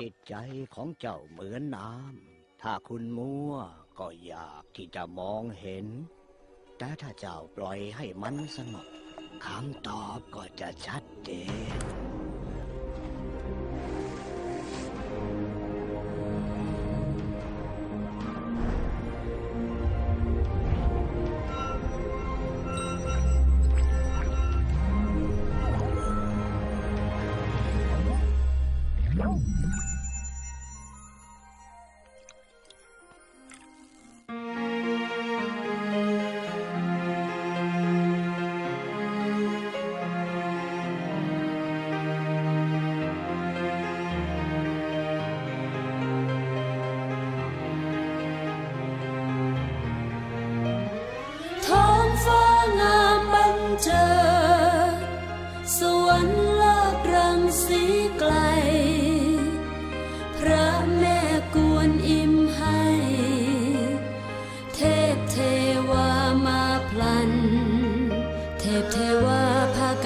จิตใจของเจ้าเหมือนน้ำ ถ้าคุณมัวก็อยากที่จะมองเห็น แต่ถ้าเจ้าปล่อยให้มันสงบคำตอบก็จะชัดเจน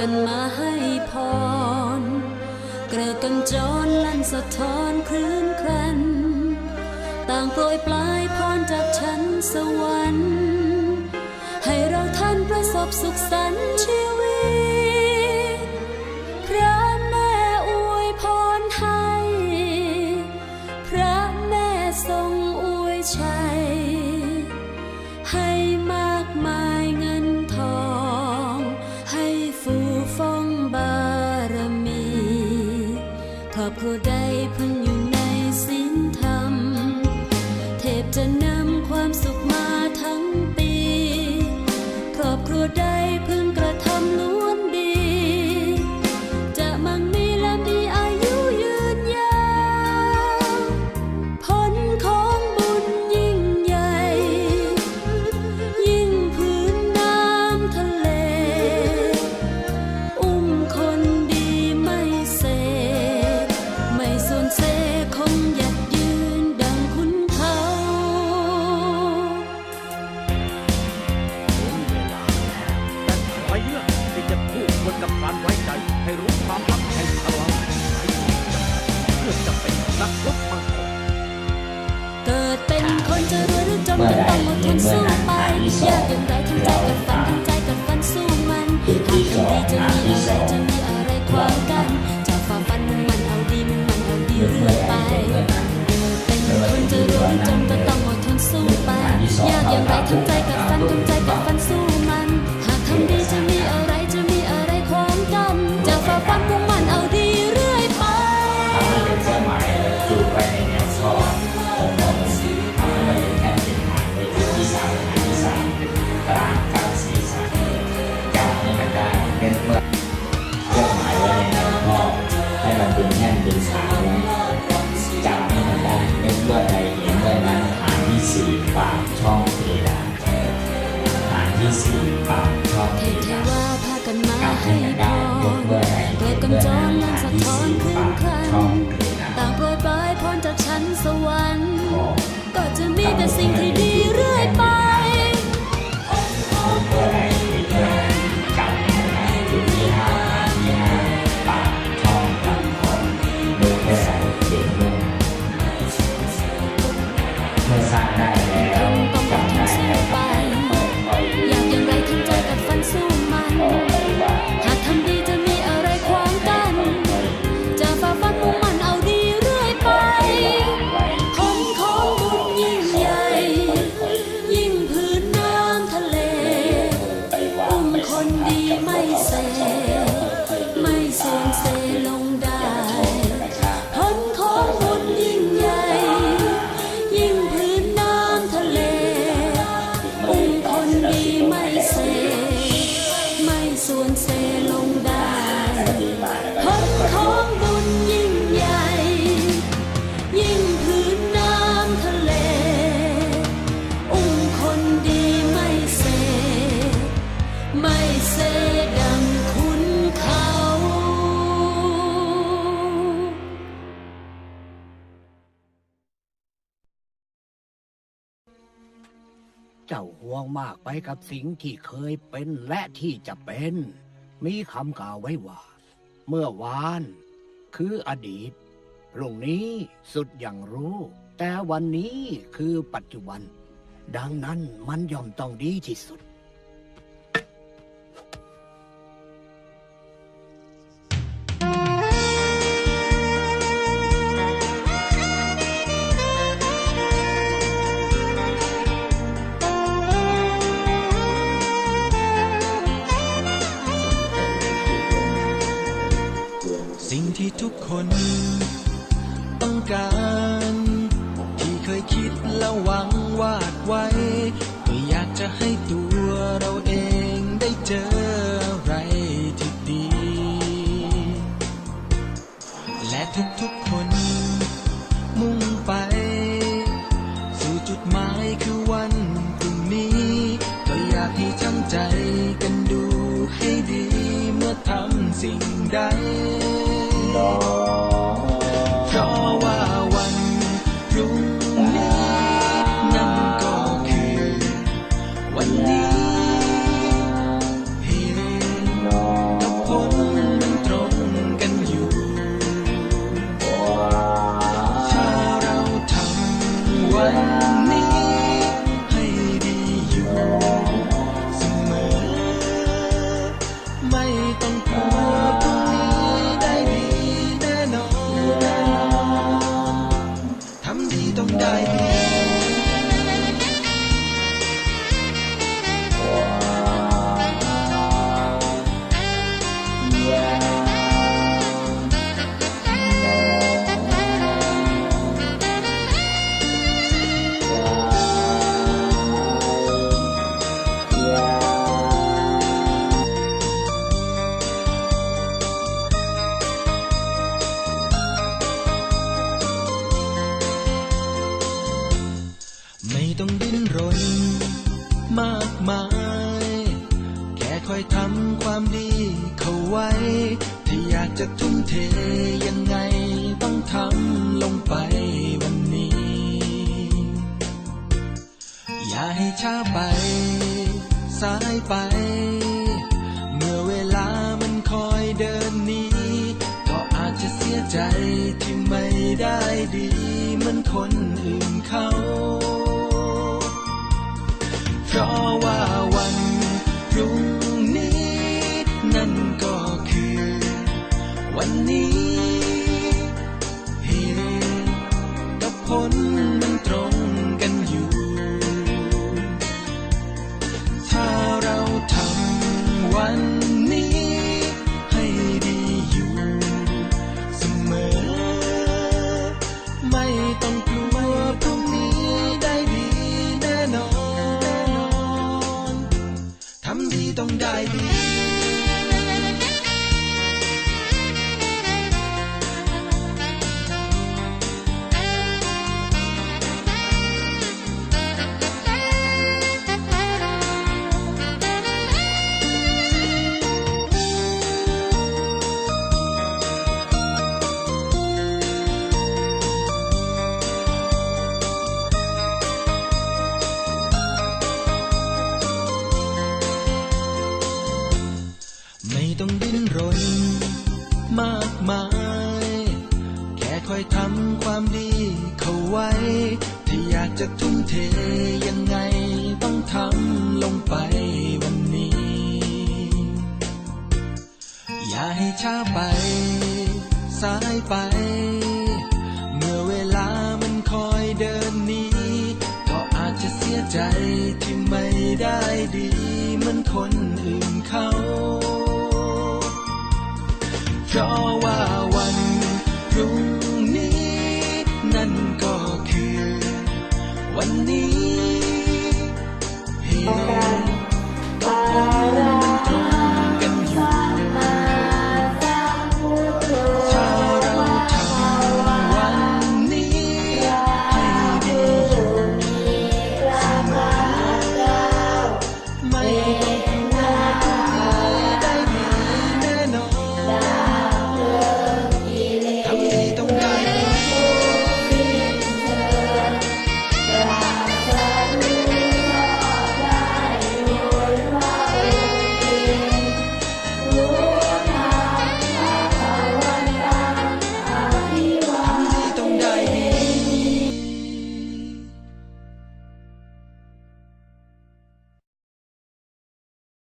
ันมาให้พร เกลือกันจนลั่นสะท้อนคลื่นครัน ต่างโปรยปลายพรจากชั้นสวรรค์ ให้เราท่านประสบสุขสันต์ชีว day. เมื่อใดเห็นเมื่อนั้นทางที่สองเราทางใจุดที่สองทางที่สองเรามกันจะฝ่าฟันมื่อใดีมันเมื่อนั้นไม่ว่าจะดีหรือว่านั้นเลยากอย่างไราทางทุกทางทุกันฟัน ให้พรเกิดกำจรนั้นสะท้อนขึ้นครันต่างโปรยปลายพรจากชั้นสวรรค์ ก็จะมีแต่สิ่งที่ดีเรื่อยไปสร้างได้ คนดีไม่เส เจ้าห่วงมากไปกับสิ่งที่เคยเป็นและที่จะเป็น มีคำกล่าวไว้ว่า เมื่อวาน คืออดีต พรุ่งนี้สุดอย่างรู้ แต่วันนี้คือปัจจุบัน ดังนั้นมันย่อมต้องดีที่สุด ทุกคน ต้องการ ที่เคยคิดและหวังวาดไว้ ก็อยากจะให้ตัวเราเองได้เจออะไรที่ดี และทุกๆคน มุ่งไป สู่จุดหมายคือวันพรุ่งนี้ ก็อยากให้ทั้งใจกันดูให้ดีเมื่อทำสิ่งใด ทำความดีเข้าไว้ ถ้าอยากจะทุ่มเทยังไงต้องทำลงไปวันนี้ อย่าให้ช้าไป สายไป เมื่อเวลามันคอยเดินหนี้ก็อาจจะเสียใจที่ไม่ได้ดีเหมือนคนอื่นเขา เพราะว่า วันนี้ ให้ช้าไป สายไป เมื่อเวลามันคอยเดินหนี้ก็อาจจะเสียใจที่ไม่ได้ดีเหมือนคนอื่นเขาเพราะว่าวันพรุ่งนี้ นั่นก็คือ วันนี้